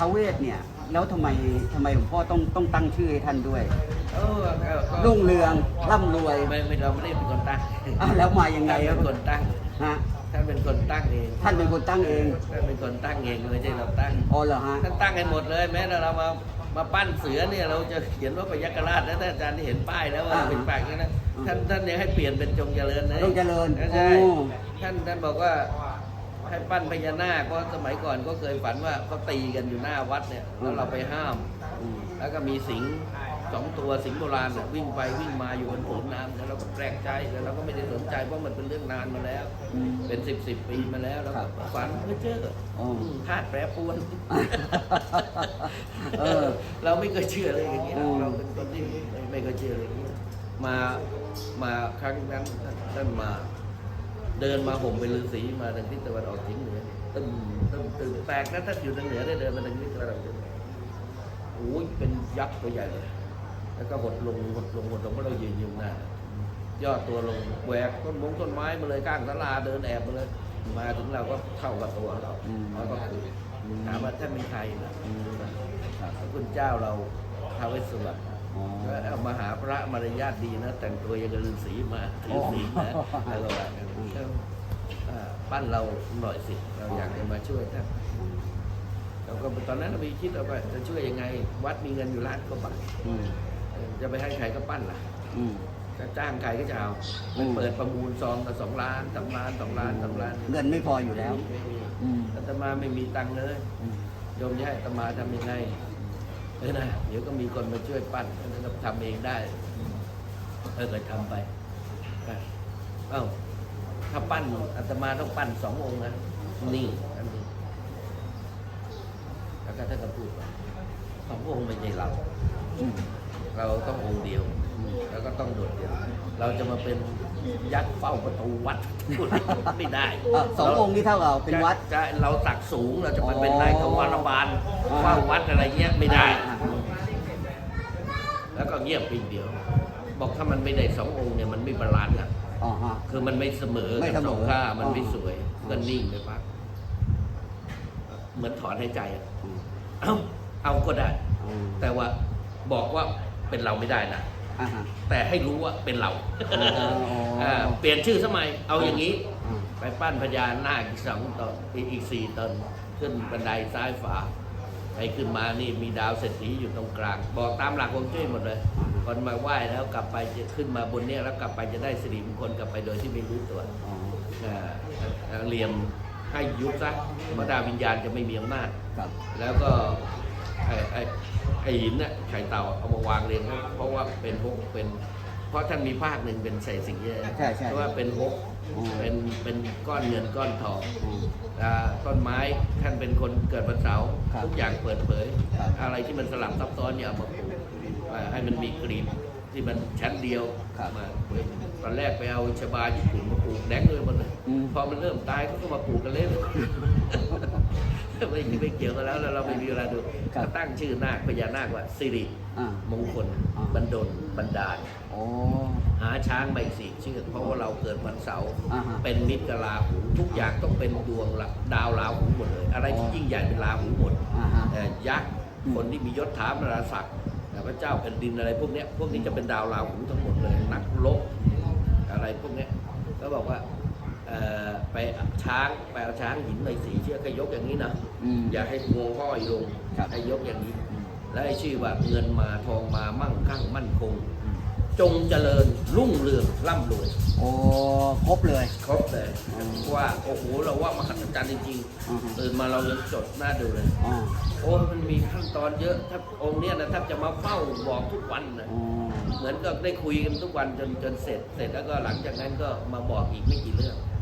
ท้าวเวสเนี่ย แล้วทำไมทำไมหลวงพ่อต้องต้องตั้งชื่อให้ท่านด้วยเออก็ก็รุ่งเรืองร่ำรวยไม่ไม่เราไม่ได้เป็นคนตั้งอ้าวแล้วมายังไงท่านครัเป็บนคนตั้งฮะท่านเป็นคนตั้งเองท่านเป็นคนตั้งเองท่านเป็นคนตั้งเองไม่ใช่เราตั้งอ๋อเหรอฮะท่านตั้งให้หมดเลย แม้แต่เรามามาปั้นเสือเนี่ยเราจะเขียนว่าพยัคฆราชนะท่านอาจารย์ที่เห็นป้ายแล้วว่าอ่าเป็นปากนี้นะท่านท่านยังให้เปลี่ยนเป็นจงเจริญนะจงเจริญใช่โอ้ ท่านท่านบอกว่า ให้ปั้นพญานาคเพราะสมัยก่อนก็เคยฝันว่าเขาตีกันอยู่หน้าวัดเนี่ยแล้วเราไปห้ามอืมแล้วก็มีสิงห์สองตัวสิงห์โบราณน่ะวิ่งไปวิ่งมาอยู่บนผืนน้ำแล้วเราก็แปลกใจแล้วเราก็ไม่ได้สนใจเพราะมันเป็นเรื่องนานมาแล้วอืมเป็นสิบสิบปีมาแล้วแล้วครัก็บฝันไม่เจออ๋ออืมธาตุแปรปรวนเออเราไม่เคยเชื่อเลยอย่างนี้อืมเราเป็นคนที่ไม่ไม่เคยเชื่อเลยอย่างนี้มามาครั้งนั้นท่านท่านมา เดินมาห่มเป็นฤาษีมาทางทิศตะวันออกเฉียงเหนือตึ้มตึ้มตึ้มแปลกนะถ้าอยู่ทางเหนือได้เดินมาทางทิศตะวันออกเฉียงเหนือโอ้ยเป็นยักษ์ตัวใหญ่เลยแล้วก็หดลงหดลงหดลงเพราะเรายืนอยู่หน้ายอดตัวลงแหวกต้นมงต้นไม้มาเลยก้างสลาเดินแอบมาเลย มาถึงเราก็เข้ากับตัวเราอืมแล้วก็คุยอืมถามว่าท่านเป็นใครนะอืมครับพระคุณเจ้าเราท้าวเวสสุวรรณ อ๋อแล้วเอามาหาพระมารยาทดีนะ แต่งตัวยังกับฤาษีมาถือศีลนะอ๋อแล้วก็ว่ากันก็อ่าปั้นเราหน่อยสิเราอยากจะมาช่วยท่านเราก็ตอนนั้นเราไปคิดเอาไปจะช่วยยังไง วัดมีเงินอยู่ล้านกว่าบาทจะไปให้ใครก็ปั้นล่ะจะจ้างใครก็จะเอาอืมเปิดประมูลซองกับสองล้านสามล้านสองล้านสามล้าน เงินไม่พออยู่แล้วอาตมาไม่มีตังค์เลยอืมโยมจะให้อาตมาทำยังไง นะเดี๋ยวก็มีคนมาช่วยปั้นแล้วก็ทำเองได้เออก็ทำไปเอ้าถ้าปั้นอาตมาต้องปั้นสององค์นะนี่อันนี้แล้วก็ท่านก็พูดสององค์ไม่ใช่เราเราต้ององค์เดียว แล้วก็ต้องโดดเดี่ยวเราจะมาเป็นยักษ์เฝ้าประตูวัดไม่ได้อะสององค์นี่เท่ากับเป็นวัดจะจะเราตักสูงเราจะมาเป็นอ๋อนายทวารบาลอ่าเฝ้าวัดอะไรเงี้ยไม่ได้อ่าแล้วก็เงียบไปเดียว บอกถ้ามันไม่ได้สององค์เนี่ยมันไม่บาลานซ์อะอ๋อฮะคือมันไม่เสมอไม่กับเสมอสองข้ามันไม่อ๋อสวยอ๋อก็นิ่งไปพักเหมือนถอนหายใจอะอืมเอาเอาก็ได้อืมแต่ว่าบอกว่าเป็นเราไม่ได้นะ อ่าฮะแต่ให้รู้ว่าเป็นเราอ๋ออ่าเปลี่ยนชื่อสมัยเอาอย่างนี้ อ่าไปปั้นพญานาคอีกสองตนอีกอีกสี่ตนขึ้นบันไดซ้ายฝาไปขึ้นมานี่มีดาวเศรษฐีอยู่ตรงกลาง บอกตามหลักฮวงจุ้ยหมดเลยคนมาไหว้แล้วกลับไปจะขึ้นมาบนเนี้ยแล้วกลับไปจะได้สิริมงคลกลับไปโดยที่ไม่รู้ตัวอ๋ออ่าอ่าเหลี่ยมให้ยุบซะเพราะดาววิญญาณจะไม่มีอำนาจ ครับแล้วก็ ไอ้ไอ้ไอ้หินน่ะไข่เต่าเอามาวางเรียงไว้เพราะว่าเป็นพวกเป็น เพราะท่านมีภาคหนึ่งเป็นใส่สิ่งเยอะใช่ใช่เพราะว่าเป็นฮกอืม เป็นเป็นก้อนเงินก้อนทองอืม อ่าต้นไม้ท่านเป็นคนเกิดวันเสาร์ครับทุกอย่างเปิดเผย ครับ อะไรที่มันสลับซับซ้อนเนี่ยเอามาปลูกอ่าให้มันมีกรีบที่มันชั้นเดียวครับมาตอนแรกไปเอาชบาญี่ปุ่นมาปลูกแดงเลยหมดเลยอืม พอมันเริ่มตายเขาก็มาปลูกกันเล่น ไม่ไม่เกี่ยวกันแล้วแล้วเราไม่มีเวลาดูครับก็ตั้งชื่อนาคพญานาคว่าสิริอ่ามงคลอ่า บันดลบันดาล โอ้ หาช้างใบสีเชือกเพราะว่าเราเกิดวันเสาร์อ่าฮะเป็นมิตรกับราหูทุกอย่างต้องเป็นดวงละดาวราหูหมดเลย อะไรที่อ๋อยิ่งใหญ่เป็นราหูหมดอ่าฮะเอ่อยักษ์อืมคนที่มียศถามราศักดิ์เอ่อพระเจ้าแผ่นดินอะไรพวกเนี้ยพวกนี้จะเป็นดาวราหูทั้งหมดเลยนักรบอะไรพวกเนี้ยก็บอกว่าเอ่อ ไปเอาช้างไปเอาช้างหินใบสีเชือกให้ยกอย่างนี้นะอืมอย่าให้งวงห้อยลงครับให้ยกอย่างนี้ และให้ชื่อว่าเงินมาทองมามั่งคั่งมั่นคง จงเจริญรุ่งเรืองร่ำรวยโอ้ครบเลย ครบเลยอืมว่าโอ้โหเราว่ามหัศจรรย์จริงอือฮึๆตื่นมาเรายังจดหน้าดูเลยอ๋อโอ้มันมีขั้นตอนเยอะถ้าองค์เนี้ยนะถ้าจะมาเฝ้าบอกทุกวันนะอ๋อเหมือนกับได้คุยกันทุกวันจนจนเสร็จ เสร็จแล้วก็หลังจากนั้นก็มาบอกอีกไม่กี่เรื่องอ่า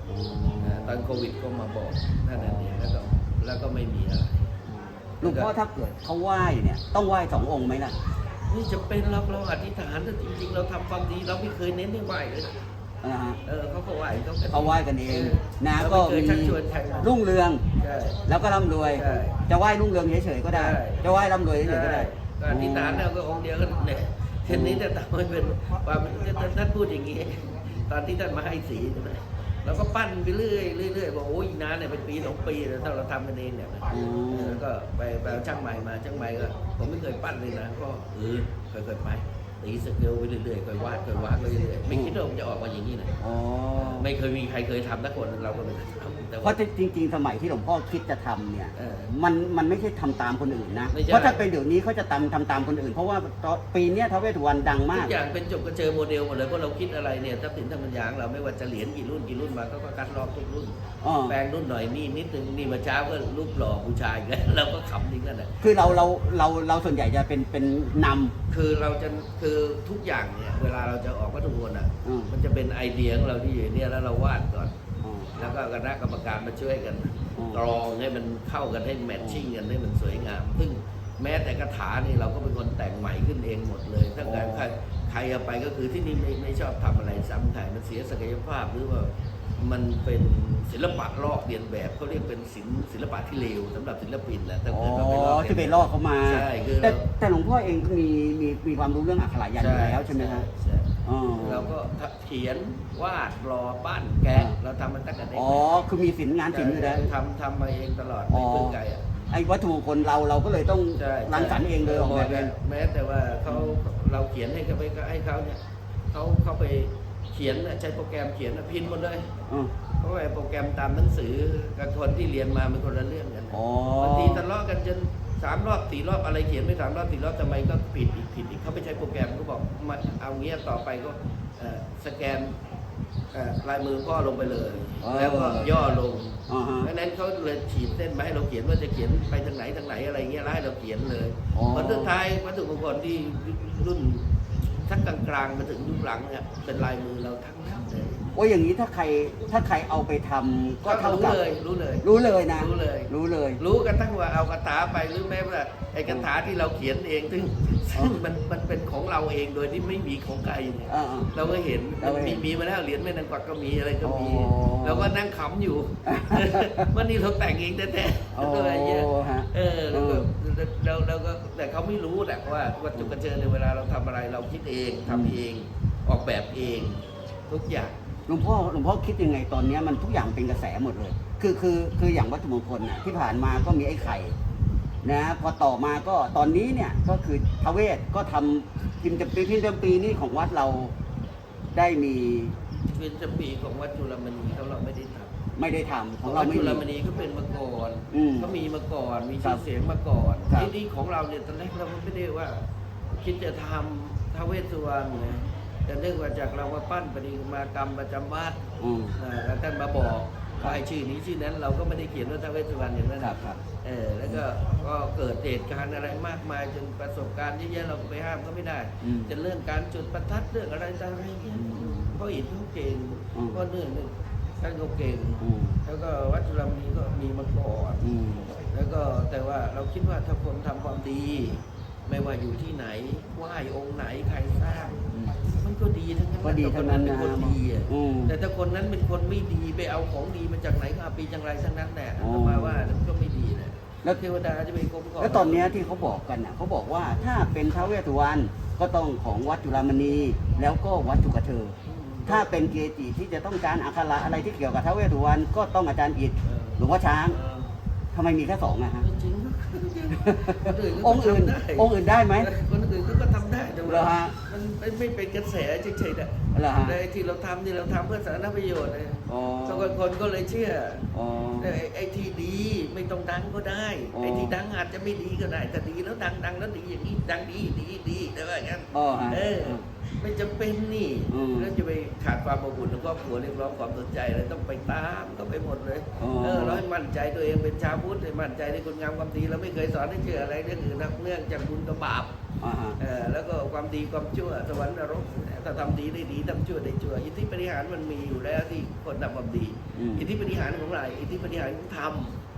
ตอนโควิดก็มาบอกนั่นเองแล้วก็แล้วก็ไม่มีอะไรหลวงพ่อถ้าเกิดเขาไหว้เนี่ย ต้องไหว้สององค์ไหมล่ะนี่จะเป็นเราเราอธิษฐานแต่จริง ๆ เราทำความดีเราไม่เคยเน้นให้ไหวเลยอ่าฮะเออเขาก็ไหวเขาก็เขาไหว้กันเองนะเราก็ไม่เคยมีชักชวนใครมารุ่งเรืองใช่แล้วก็ร่ำรวยใช่จะไหว้รุ่งเรืองเฉยๆก็ได้ใช่จะไหว้ร่ำรวยเฉยๆก็ได้ก็อธิษฐานแล้วก็องค์เดียวกันเนี่ยเช่นนี้แต่ทำให้เป็นความท่านพูดอย่างนี้ ตอนที่ท่านมาให้สีใช่ไหม เราก็ปั้นไปเรื่อยเรื่อยๆบอกโอ้ยอีกนานเนี่ยเป็นปีสองปีแล้วถ้าเราทำกันเองเนี่ยนะอืมเออก็ไปไปเอาช่างใหม่มาช่างใหม่ก็ผมไม่เคยปั้นเลยนะก็เออค่อยๆไป ตีสเกลไปเรื่อยๆค่อยวาดค่อยวาดไปเรื่อยๆไม่คิดว่ามันจะออกมาอย่างนี้นะอ๋อไม่เคยมีใครเคยทำสักคนเราก็ไม่เคยทำแต่เพว่า ราะจริงๆ สมัยที่หลวงพ่อคิดจะทำเนี่ยเออมันมันไม่ใช่ทำตามคนอื่นนะ ไม่ใช่ เพราะถ้าเป็นเดี๋ยวนี้เขาจะทำทำตามคนอื่น เพราะว่าตอนปีเนี้ยท้าวเวสสุวรรณดังมาทุกก อย่างเป็นจบกระเจอโมเดลหมดเลยเพราะเราคิดอะไรเนี่ยถ้าสินทำปัญญาของเราไม่ว่าจะเหรียญกี่รุ่นกี่รุ่นมาก็ก็คัดลอกทุกรุ่นอ๋อ แปลงรุ่นหน่อยนี่นิดนึงนี่มาเช้าก็รูปหล่อผู้ชายกันเราก็ขำจริงนั่นแหละ คือเราเราเราเราส่วนใหญ่จะเป็นเป็นนำ คือเราจะคือทุกอย่างเนี่ยเวลาเราจะออกวัตถุมงคลอะอืม มันจะเป็นไอเดียของเราที่อยู่เนี่ยแล้วเราวาดก่อน อ๋อ แล้วก็คณะกรรมการมาช่วยกันอืม กรองให้มันเข้ากันให้แมทชิ่งกันให้มันสวยงาม ซึ่งแม้แต่คาถานี่เราก็เป็นคนแต่งใหม่ขึ้นเองหมดเลยถ้าเกิดใครใครเอาไปก็คือที่นี่ไม่ไม่ชอบทำอะไรซ้ำใครมันเสียศักยภาพหรือว่า มันเป็นศิลปะลอกเลียนแบบเขาเรียกเป็นศิลป์ศิลปะที่เลวสำหรับศิลปินแหละถ้าอ๋อเกิดเราไปลอกที่ไปเลียนลแบบอกเขามา ใช่คือแต่เราแต่หลวงพ่อเองมีมีมีความรู้เรื่องอักขระยันต์อยู่แล้วใช่ไหมฮะใช่อ๋อเราก็เขียนวาดรอปั้นแกะอ่าเราทำมันตั้งแต่เด็กอ๋อคือมีศิลป์งานศิลป์อยู่แล้ว ทำทำมาเองตลอดอ๋ไม่อพึ่งใครอะ ไอ้วัตถุมงคลเราเราก็เลยต้องใช่รังสรรค์เองเลยออกแบบเอง แม้แต่ว่าเขาเราเขียนให้เขาไปให้เขาเนี่ยเขาเขาไปเขียนน่ะใช้โปรแกรมเขียนน่ะพิมพ์หมดเลยอ๋อเพราะว่าไอ้โปรแกรมตามหนังสือกับคนที่เรียนมาเป็นคนละเรื่องกันอ๋อบางทีทะเลาะกันจนสามรอบสี่รอบอะไรเขียนไม่สามรอบสี่รอบทำไมก็ผิดอีกผิดอีกเขาไม่ใช้โปรแกรมเขาบอกมาเอาเงี้ยต่อไปก็เอ่อสแกนเอ่อลายมือพ่อลงไปเลยอ๋อแล้วก็ย่อลงอ๋อฮะเพราะฉะนั้นเขาเลยฉีดเส้นมาให้เราเขียนว่าจะเขียนไปทางไหนทางไหนอะไรเงี้ยแล้วให้เราเขียนเลยอ๋อผลสุดท้ายวัตถุมงคลที่รุ่น ทักกลางๆมาถึงยุคหลังเนี่ยเป็นลายมือเราทั้งนั้นเลยโอ้ยอย่างนี้ถ้าใครถ้าใครเอาไปทำก็เท่ารู้กับเลยรู้เลย รู้เลยนะ รู้เลย รู้เลย รู้กันทั้งว่าเอาคาถาไปหรือแม้ว่าไอ้คาถาที่เราเขียนเองซึ่งซึ่งมันมันเป็นของเราเองโดยที่ไม่มีของใครเนี่ยอ่าเราก็เห็นเราก็เห็มีนมีมาแล้วเหรียญแม่นางกวักก็มีอะไรก็มีอ๋อ เราก็นั่งขำอยู่ ว่านี่เราแต่งเองแท้โอ้ๆอะไรเงี้ยฮะ เออแล้วก็เราเราก็แต่เขาไม่รู้แหละว่าวัตถุกระเจิญในเวลาเราทำอะไรเราคิดเองทำเองออกแบบเองทุกอย่างหลวงพ่อหลวงพ่อคิดยังไงตอนเนี้ยมันทุกอย่างเป็นกระแสหมดเลย คือคือคืออย่างวัตถุมงคลน่ะที่ผ่านมาก็มีไอ้ไข่นะพอต่อมาก็ตอนนี้เนี่ยก็คือทาวเวศก็ทำพิมพ์จำปีพิมพ์จำปีนี่ของวัดเราได้มีเป็นจำปีของวัดจุลมณีเขาเราไม่ได้ทำ ไม่ได้ทำของวัเราดไม่จุลมมี ณีก็เป็นมาก่อนอืมเขามีมาก่อน มีครัชื่บอเสียงมาก่อนครับ ที่นี่ของเราเนี่ยตอนแรกเราไม่ได้ว่า คิดจะทำท้าวเวสสุวรรณไงแต่เนื่องมาจากเรามาปั้นปฏิมากรรมประจำวัดอืม อ่าแล้วท่านมาบอกว่าไอ้ชื่อนี้ชื่อนั้นเราก็ไม่ได้เขียนว่าท้าวเวสสุวรรณอย่างนั้นครับครับ เออแล้วก็ก็เกิดเหตุการณ์อะไรมากมายจนประสบการณ์เยอะแยะเราก็ไปห้ามก็ไม่ได้อืมจะเรื่องการจุดประทัดเรื่องอะไรต่างอะไรเงี้ยอืมเพราะอินเขาเก่งอืมเพราะเนื่อง ท่านเขาเก่งอืมแล้วก็วัดจุฬามณีก็มีมาก่อนอืมแล้วก็แต่ว่าเราคิดว่าถ้าคนทำความดี ไม่ว่าอยู่ที่ไหนไหว้องค์ไหนใครสร้าง อืม มันก็ดีทั้งนั้นก็ดีแต่คทั้นงนั้นั้นนเป็นนะคนดีอะอืมแต่ถ้าคนนั้นเป็นคนไม่ดีไปเอาของดีมาจากไหนก็เอาปีจังไรทั้งนั้นแหละอ๋ออาตมาว่ามันก็ไม่ดีนะแล้วเทวดาจะไปคุ้มครองแล้วตอนเนี้ยที่เขาบอกกันน่ะเขาบอกว่าถ้าเป็นท้าวเวสสุวรรณก็ต้องของวัดจุฬามณีแล้วก็วัดจุกเชออืม ถ้าเป็นเกจิที่จะต้องการอักขระอะไรที่เกี่ยวกับท้าวเวสสุวรรณก็ต้องอาจารย์อิฐเออหลวงพ่อช้างเออทำไมมีแค่สองอะฮะจริงๆจริงคนอื่นก็องค์อื่นทำได้องค์อื่นได้ไหมคนอื่นเขาก็ทำได้แต่เหรอว่าฮะมันไม่ไม่เป็นกระแสเฉยๆนะเหรอฮะแต่ไอ้ที่เราทำที่เราทำเพื่อสาธารณประโยชน์นะอ๋อบางคนก็เลยเชื่ออ๋อแต่ไอ้ไอ้ที่ดีไม่ต้องดังก็ได้อ๋อไอ้ที่ดังอาจจะไม่ดีก็ได้แต่ดีแล้วดังดังแล้วดีอย่างนี้ดังดีดีดีแต่ว่าอย่างนั้นอ๋อฮะเออ ไม่จำเป็นนี่อืมแล้วจะไปขาดความอบอุ่นของครอบครัวเรียกร้องความสนใจเลยต้องไปตามก็ไปหมดเลยอ๋อเออเราให้มั่นใจตัวเองเป็นชาวพุทธให้มั่นใจในคุณงามความดีเราไม่เคยสอนให้เชื่ออะไรเรื่องอื่นนะเนื่องจากบุญกับบาปอ่าฮะเออแล้วก็ความดีความชั่วสวรรค์นรกถ้าทำดีได้ดีทำชั่วได้ชั่วอิทธิปฏิหารมันมีอยู่แล้วที่คนทำความดีอืมอิทธิปฏิหารของอะไรอิทธิปฏิหารของธรรมอืมเอ่อ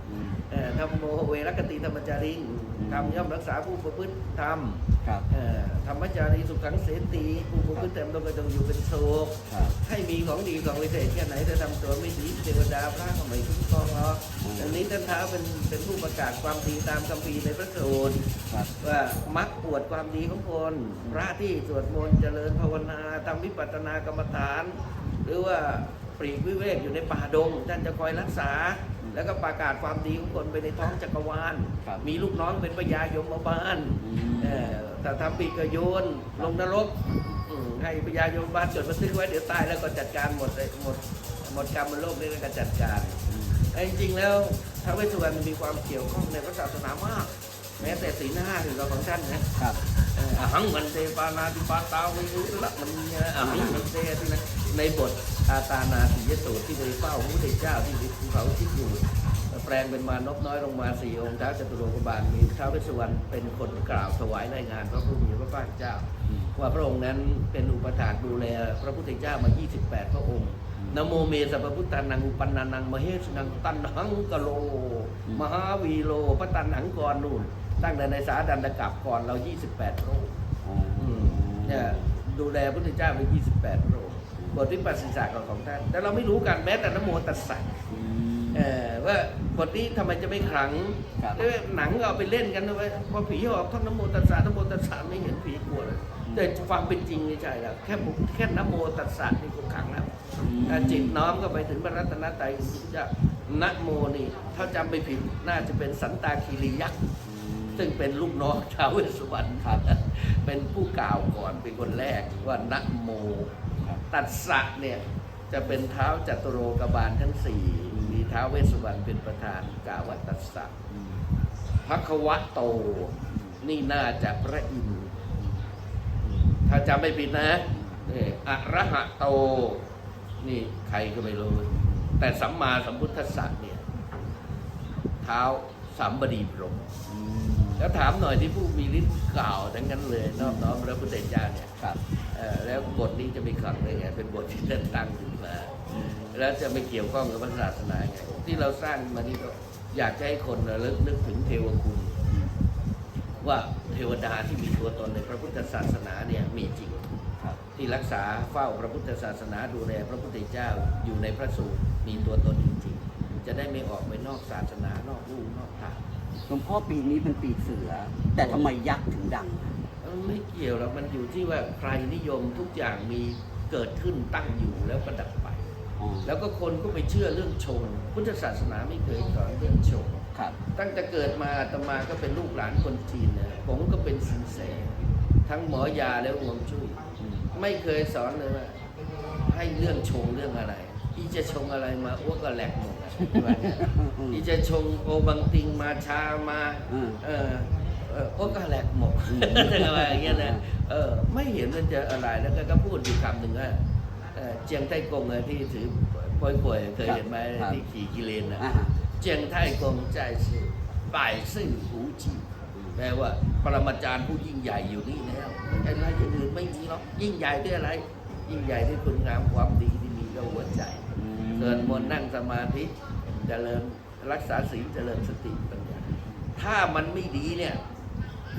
ธรรมโมเวรกติธรรมจาริงอืมธรรมย่อมรักษาผู้ประพฤติธรรมครับเอ่อธรรมจารีสุขังเสตีผู้ประพฤติเต็มตรงกันตรงอยู่เป็นโศกครับให้มีของดีของวิเศษแค่ไหนถ้าทำตัวไม่ดีเทวดาพระก็ไม่คุ้มครองหรอกอืมอันนี้ท่านท้าวเป็นเป็นผู้ประกาศความดีตามคำพีร์ในพระสูตรครับว่ามักปวดความดีของคนพระที่สวดมนต์เจริญภาวนาทำวิปัสสนากรรมฐาน หรือว่าปรีกวิเวกอยู่ในป่าดงท่านจะคอยรักษาอืม แล้วก็ประกาศความดีของคนไปในท้องจักรวาลครับมีลูกน้องเป็นพญายมบาลอืมเออแต่ทำปีกก็โยน ลงนรกอืมให้พญายมบาลจดบันทึกไว้เดี๋ยวตายแล้วก็จัดการหมดเลยหมดหมดกรรมบนโลกนี้แล้วก็จัดการแต่จริงๆแล้วท้าวเวสสุวรรณมีความเกี่ยวข้องในพระศาสนามาก แม้แต่ศีลห้าถึงเราของท่านนะครับเอ่ออหังมันเตปานาติปาตาวิรุละมันเนี่ยอหังมันเตที่นะในบท อาตานาติยสูตรที่ไปเฝ้าพระพุทธเจ้าที่ภูเขาที่อยู่แปลงเป็นมานพน้อยลงมาสี่องค์ท้าวจตุโลกบาลมีท้าวเวสสุวรรณเป็นคนกล่าวถวายรายงานพระผู้มีพระภาคเจ้า ว่าพระองค์นั้นเป็นอุปถากดูแลพระพุทธเจ้ามา 28 พระองค์นะโมเมสัพพุทธานังอุปันนานังมเหสนังตันหังกะโลอืมมหาวีโลพระตันหังกรนู่นตั้งแต่ในสาดันตกับก่อนเรา 28 พระองค์อ๋ออืมเนี่ยดูแลพระพุทธเจ้าไป28 พระองค์ บทที่ปัสสิสาของท่าน แต่เราไม่รู้กันแม้แต่นะโมตัสสะอืมเออว่าบทนี้ทำไมจะไม่ขลังครับแล้วหนังก็เอาไปเล่นกันนะเว้ยพอผีออกท่องนะโมตัสสะนะโมตัสสะไม่เห็นผีกลัวเลยแต่ความเป็นจริงไม่ใช่แล้วแค่บุแค่นะโมตัสสะนี่ก็ขลังแล้วถ้าจิตน้อมก็ไปถึงพระรัตนตรัยของพระพุทธเจ้านะโมนี่ถ้าจำไม่ผิดน่าจะเป็นสันตาคีรียักษ์ซึ่งเป็นลูกน้องท้าวเวสสุวรรณครับเป็นผู้กล่าวก่อนเป็นคนแรกว่านะโมครับ ตัสสะเนี่ยจะเป็นเท้าจัตุโรกบาลทั้งสี่มีท้าวเวสสุวรรณเป็นประธานกล่าวว่าตัสสะอืมพระควะโต นี่น่าจะพระอินทร์ถ้าจำไม่ผิดนะนี่อะระหะโต นี่ใครก็ไม่รู้ แต่สัมมาสัมพุทธสัตว์เนี่ย เท้าสัมบดีพรหมอืมแล้วถามหน่อยที่ผู้มีฤทธิ์กล่าวทั้งนั้นเลยนอบน้อมพระพุทธเจ้าเนี่ยครับเอ่อ แล้วบทนี้จะไม่ขังได้ไง เป็นบทที่ท่านตั้งขึ้นมาแล้วจะไม่เกี่ยวข้องกับพระศาสนาไงที่เราสร้างมานี่ก็อยากจะให้คนระลึกนึกถึงเทวคุณ ว่าเทวดาที่มีตัวตนในพระพุทธศาสนาเนี่ยมีจริงครับที่รักษาเฝ้าพระพุทธศาสนาดูแลพระพุทธเจ้าอยู่ในพระสูตรมีตัวตนจริงๆจะได้ไม่ออกไปนอกศาสนานอกลู่นอกทางหลวงพ่อปีนี้เป็นปีเสือ แต่ทำไมยักษ์ถึงดังเอ้า ไม่เกี่ยวหรอกมันอยู่ที่ว่าใครนิยมทุกอย่างมีเกิดขึ้นตั้งอยู่แล้วก็ดับไปอ๋อแล้วก็คนก็ไปเชื่อเรื่องชงพุทธศาสนาไม่เคยสอนเรื่องชงครับตั้งแต่เกิดมาอาตมาก็เป็นลูกหลานคนจีนนะผมก็เป็นสินแสทั้งหมอยาและฮวงจุ้ยอืมไม่เคยสอนเลยว่าให้เรื่องชงเรื่องอะไรอีจะชงอะไรมาอ้วกก็แหลกหมดอะว่าอย่างเงี้ยอีจะชงโอบังติงมาชามาอืมเออ เอออ้วกก็แหลกหมดอืมอะไรอย่างเงี้ยนะเออไม่เห็นมันจะอะไรแล้วก็ก็พูดอยู่คำหนึ่งว่าเอ่อเจียงไต้กงอะที่ถือป่วยๆเคยเห็นไหมครับที่ขี่กิเลนอะอ่าเจียงไทกงใจสื่อบ่ายซึ่งหูจีแปลว่าปรมาจารย์ผู้ยิ่งใหญ่อยู่นี่แล้วอะไรอย่างอื่นไม่มีหรอกยิ่งใหญ่ด้วยอะไร ยิ่งใหญ่ด้วยคุณงามความดีที่มีกับหัวใจอืมเดินมนต์นั่งสมาธิเจริญรักษาศีลเจริญสติปัญญาถ้ามันไม่ดีเนี่ย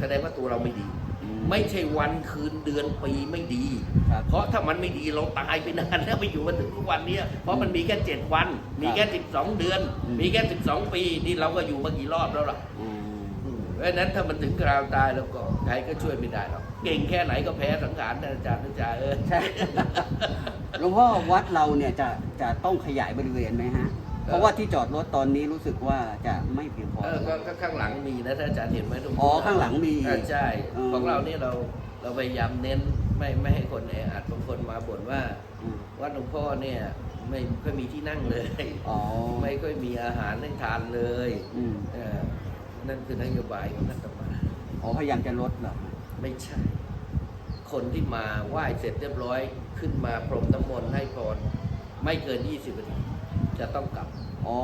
แสดงว่าตัวเราไม่ดีอืไม่ใช่วันคืนเดือนปีไม่ดีครับเพราะถ้ามันไม่ดีเราตายไปนานแล้วไปอยู่มาถึงทุกวันเนี้ยเพราะมันมีแค่เจ็ดวัน มีแค่สิบสองเดือนอืมมีแค่สิบสองปีนี่เราก็อยู่มากี่รอบแล้วล่ะอืมอืมเพราะฉะนั้นถ้ามันถึงคราวตายแล้วก็ใครก็ช่วยไม่ได้หรอกเก่งแค่ไหนก็แพ้สังขารนะอาจารย์อาจารย์เออใช่หลวงพ่อวัดเราเนี่ยจะจะต้องขยายบริเวณไหมฮะ เพราะว่าที่จอดรถตอนนี้รู้สึกว่าจะไม่เพียงพอ เออก็ก็ข้างหลังมีนะถ้าอาจารย์เห็นไหมตรงอ๋อข้างหลังมีเออใช่อืม ของเราเนี่ยเราเราพยายามเน้นไม่ไม่ให้คนแออัดบางคนมาบ่นว่า อืมวัดหลวงพ่อเนี่ยไม่ค่อยมีที่นั่งเลย อ๋อไม่ค่อยมีอาหารให้ทานเลยอืมเออนั่นคือนโยบายของอาตมาอ๋อพยายามจะลดเหรอไม่ใช่ คนที่มาไหว้เสร็จเรียบร้อย ขึ้นมาพรมน้ำมนต์ให้พรไม่เกิน 20นาที จะต้องกลับ อ๋อ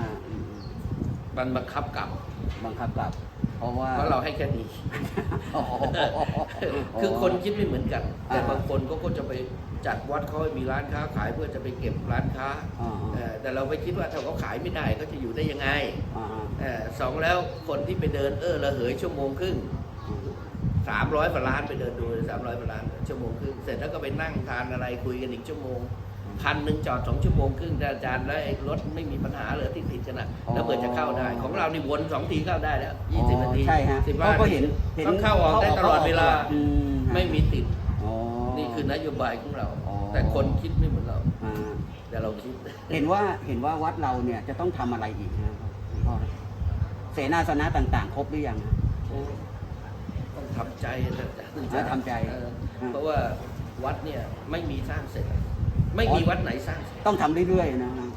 ฮะอืมมันบังคับกลับ บังคับกลับ เพราะว่า เพราะเราให้แค่นี้ อ๋อ คือคนคิดไม่เหมือนกัน แต่อ่า บางคนก็ก็จะไปจัดวัดเขาให้มีร้านค้าขายเพื่อจะไปเก็บร้านค้าอ่าเออแต่เราไปคิดว่าถ้าเขาขายไม่ได้เขาจะอยู่ได้ยังไงอ่าอ่าเออสองแล้วคนที่ไปเดินเออระเหยชั่วโมงครึ่งสามร้อยกว่าล้านไปเดินดูสามร้อยกว่าล้านชั่วโมงครึ่งเสร็จแล้วก็ไปนั่งทานอะไรคุยกันอีกชั่วโมง พันหนึ่งจอดสองชั่วโมงครึ่งได้อาจารย์แล้วไอ้รถไม่มีปัญหาเลยที่ติดกันอะแล้วเปิดจะเข้าได้ ของเรานี่วนสองทีเข้าได้แล้วยี่สิบนาทีใช่ฮะสิบเพห้าราะก็เห็นต้องเข้าออกได้ตลอดเวลาอืมฮะไม่มีติดอ๋อ นี่คือนโยบายของเรา อ๋อ แต่คนคิดไม่เหมือนเรา อ่าต้องคิด เห็นว่าเห็นว่าวัดเราเนี่ยจะต้องทำอะไรอีกนะครับหลวงพ่อเสนาสนะต่างๆ ครบหรือยังโอ้ต้องทำใจนะจ๊ะอ่าทำใจ เอออ่าเพราะว่าวัดเนี่ยไม่มีสร้างเสร็จ ไม่มีวัดไหนสร้างเสร็จต้องทำเรื่อยๆนะฮะ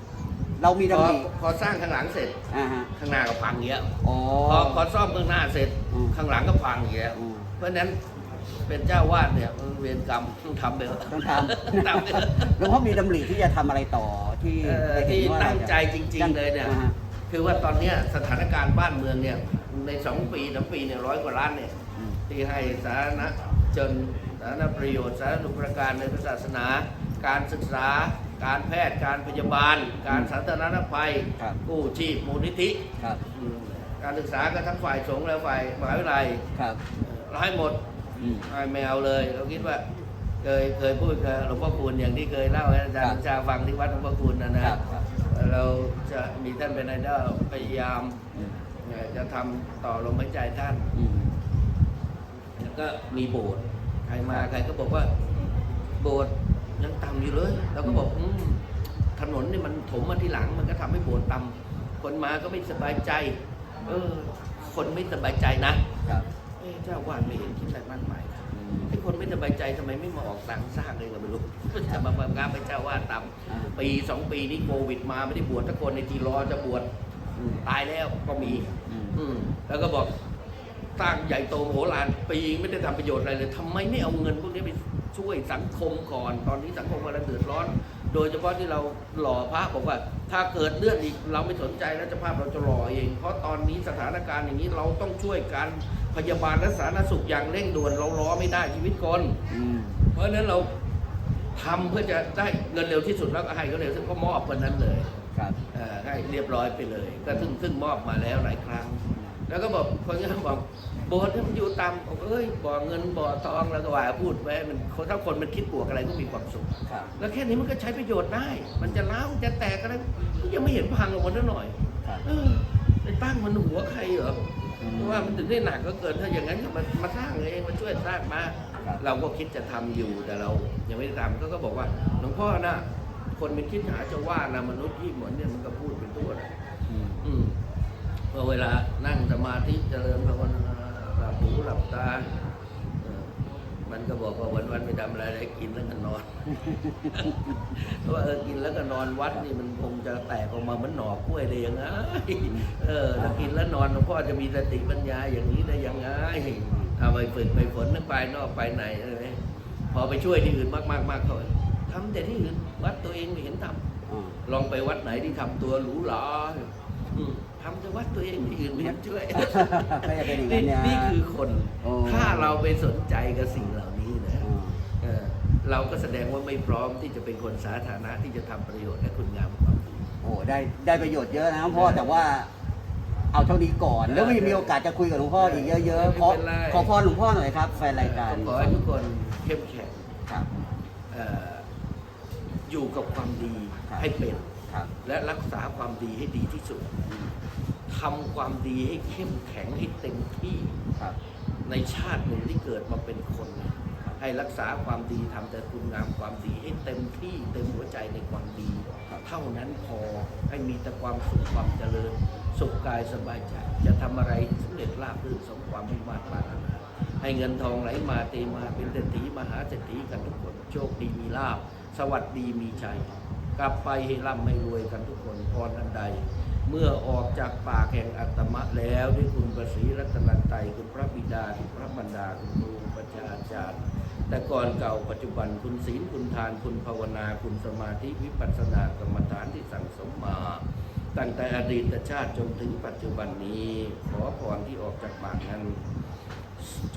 เรามีพอดำริพอสร้างข้างหลังเสร็จ อ่าฮะข้างหน้าก็พังเงี้ยอ๋อ พอพอซ่อมข้างหน้าเสร็จ อืม ข้างหลังก็พังอย่างเงี้ยอืม เพราะฉะนั้นเป็นเจ้าวาดเนี่ยมันเวรกรรมต้องทำไปเถอะต้องททำไปเถอะำ หลวงพ่อมีดำริที่จะทำอะไรต่อที่เอ่อได้เห็นที่ว่าตั้งใจจริงๆเลยเนี่ย อ่าฮะคือว่าตอนเนี้ยสถานการณ์บ้านเมืองเนี่ยในสองปีสามปีเนี่ยร้อยกว่าล้านเนี่ยอืม ที่ให้สาธารณจนสาธารณประโยชน์สาธารณูปการในพระศาสนา การศึกษา การแพทย์การพยาบาล การสาธารณภัยครับกู้ชีพมูลนิธิครับ อืมการศึกษาก็ทั้งฝ่ายสงฆ์และฝ่ายมหาวิทยาลัยครับเราให้หมดอืมไม่ไม่เอาเลย เราคิดว่า เคยเคยพูดกับหลวงพ่อคูณอย่างที่เคยเล่าให้อาจารครับย์ชาฟังที่วัดหลวงพ่อคูณนะนะครับครับเราจะมีท่านเป็นไอดอลพยายามอืมเอ่อจะทำต่อลมหายใจท่าน อืม แล้วก็มีโบสถ์ใครมาใครก็บอกว่า โบสถ์ ยังต่ำอยู่เลยเราก็บอกอืมถนนนี่มันถมมาที่หลัง มันก็ทำให้โบสถ์ต่ำคนมาก็ไม่สบายใจ เออ คนไม่สบายใจนะครับเอ้เจ้าวาดไม่เห็นคิดอะไรมากมายอืมไอ้คนไม่สบายใจทำไมไม่มาออกตังค์สร้างเลยก็ไม่รู้จะมาบังคับให้เจ้าวาดตามอ่าปีสองปีนี้โควิดมาไม่ได้บวชทุกคนในทีรอจะบวชอืมตายแล้วก็มี อืมอืมแล้วก็บอกสร้างใหญ่โตมโหฬารปีไม่ได้ทำประโยชน์อะไรเลยทำไมไม่เอาเงินพวกนี้ไป ช่วยสังคมก่อน ตอนนี้สังคมกำลังเดือดร้อน โดยเฉพาะที่เราหล่อพระบอกว่า ถ้าเกิดเลื่อนอีกเราไม่สนใจแล้วเจะภาพเราจะหล่อเอง เพราะตอนนี้สถานการณ์อย่างนี้เราต้องช่วยการพยาบาลและสาธารณสุขอย่างเร่งด่วนเราล้อไม่ได้ชีวิตคนอืมเพราะฉะนั้นเราทำเพื่อจะได้เงินเร็วที่สุดแล้วก็ให้ก็เร็วที่สุดก็มอบวันนั้นเลย ครับเอ่อให้เรียบร้อยไปเลย ก็ซึ่งซึ่งมอบมาแล้วหลายครั้ง แล้วก็บอกคนก็บอกโบสถ์เนี่ยมันอยู่ตามบอกเอ้ยบ่อเงินบ่อทองแล้วก็ว่าพูดไว้มันคนถ้าคนมันคิดบวกอะไรก็มีความสุขครับแล้วแค่นี้มันก็ใช้ประโยชน์ได้ มันจะล้าวมันจะแตกอะไรยังไม่เห็นพังออกมาเท่าหน่อยครับเออไปตั้งมันหัวใครเหรออืมเพราะว่ามันถึงได้หนักก็เกินถ้าอย่างนั้นก็มามาสร้างเองมาช่วยสร้างมาครับเราก็คิดจะทำอยู่แต่เรายังไม่ได้ทำก็ก็บอกว่าหลวงพ่อนะคนมันคิดหาจะว่านะมนุษย์ที่เหมือนเนี่ยมันก็พูดเป็นตัวนะอืมอืมพ อเวลานั่งสมาธิเจริญภาวนาหลับหูหลับตาเออมันก็บอกว่าวันวันๆไม่ทำอะไรเลยกินแล้วก็นอนเพราะว่าเออกินแล้วก็นอนวัดนี่มันคงจะแตกออกมาเหมือนหน่อกล้วยได้ยังไงเออถ้ากินแล้วนอนหลวงพ่อจะมีสติปัญญาอย่างนี้ได้ยังไงเอาไปฝึกไปฝนนึกไปนอกไปไหนอะไรพอไปช่วยที่อื่นมากๆมากเขาทำแต่ที่อื่นวัดตัวเองไม่เห็นทำอ่าลองไปวัดไหนที่ทำตัวหรูหราอืมทำแต่วัดตัวเองที่อื่นไม่เห็นช่วยก็จะเป็นอย่างนี่นั้นเนี่ยนี่คือคนโอ้ถ้าเราไปสนใจกับสิ่งเหล่านี้นะอ่าเออเราก็แสดงว่าไม่พร้อมที่จะเป็นคนสาธารณะที่จะทำประโยชน์และคุณงามความดีโอ้ได้ได้ประโยชน์เยอะนะหลวงพ่อแต่ว่าเอาเท่านี้ก่อน แล้วมีมีโอกาสจะคุยกับหลวงพ่ออีกเยอะๆขอไม่เป็นไรขอพรหลวงพ่อหน่อยครับแฟนรายการขอให้ทุกคนเข้มแข็งครับเอ่ออยู่กับความดีครับให้เป็นครับและรักษาความดีให้ดีที่สุด ทำความดีให้เข้มแข็งให้เต็มที่ครับ ในชาติหนึ่งที่เกิดมาเป็นคน ให้รักษาความดีทำแต่คุณงามความดีให้เต็มที่เต็มหัวใจในความดีครับเท่านั้นพอให้มีแต่ความสุขความเจริญ สุขกายสบายใจ จะทำอะไรสำเร็จราบรื่นสมความมุ่งมั่นปรารถนาให้เงินทองไหลมาเทมาเป็นเศรษฐีมหาเศรษฐีกันทุกคนโชคดีมีลาบสวัสดีมีชัยกลับไปให้ร่ำให้รวยกันทุกคนพรอันใด เมื่อออกจากปากแห่งอัตมะแล้วด้วยคุณประสีรัตนตรัยคุณพระบิดาคุณพระบรรดาคุณครูประชาจารย์ แต่ก่อนเก่าปัจจุบันคุณศีลคุณทานคุณภาวนาคุณสมาธิวิปัสสนากรรมฐานที่สั่งสมมาตั้งแต่อดีตชาติจนถึงปัจจุบันนี้ ขอพรที่ออกจากปากนั้น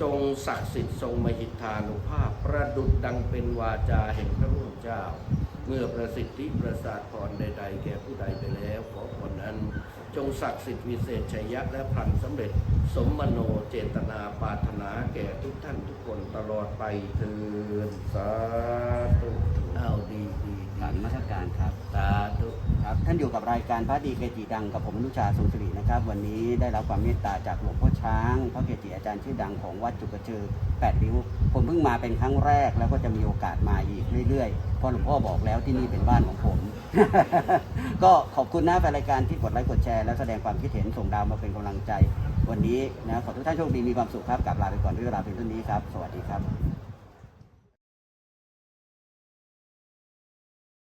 จงศักดิ์สิทธิ์ทรงมหิทธานุภาพ ประดุจดังเป็นวาจาแห่งพระรุ่งเจ้า มื่อประสิทธิประสาทพรใด ๆ แก่ผู้ใดไปแล้ว ขอพรนั้น จงศักดิ์สิทธิ์วิเศษชัยยะและพลันสำเร็จ สมมโนเจตนาปราถนาแก่ทุกท่านทุกคนตลอดไปเถิดสาธุเอาดีดี กราบนมัสการครับสาธุครับ ท่านอยู่กับรายการพระดีเกจิดังกับผมอนุชาทรงสิรินะครับ วันนี้ได้รับความเมตตาจากหลวงพ่อช้างพระเกจิอาจารย์ชื่อดังของวัดจุกกระชือแปดริ้ว ผมเพิ่งมาเป็นครั้งแรกแล้วก็จะมีโอกาสมาอีกเรื่อยๆเพราะหลวงพ่อบอกแล้วที่นี่เป็นบ้านของผม ก็ขอบคุณนะแฟนรายการที่กดไลค์กดแชร์และแสดงความคิดเห็นส่งดาวมาเป็นกำลังใจ วันนี้นะขอทุกท่านโชคดีมีความสุขครับกลับลาไปก่อนด้วยเวลาเพียงเท่านี้ครับ สวัสดีครับ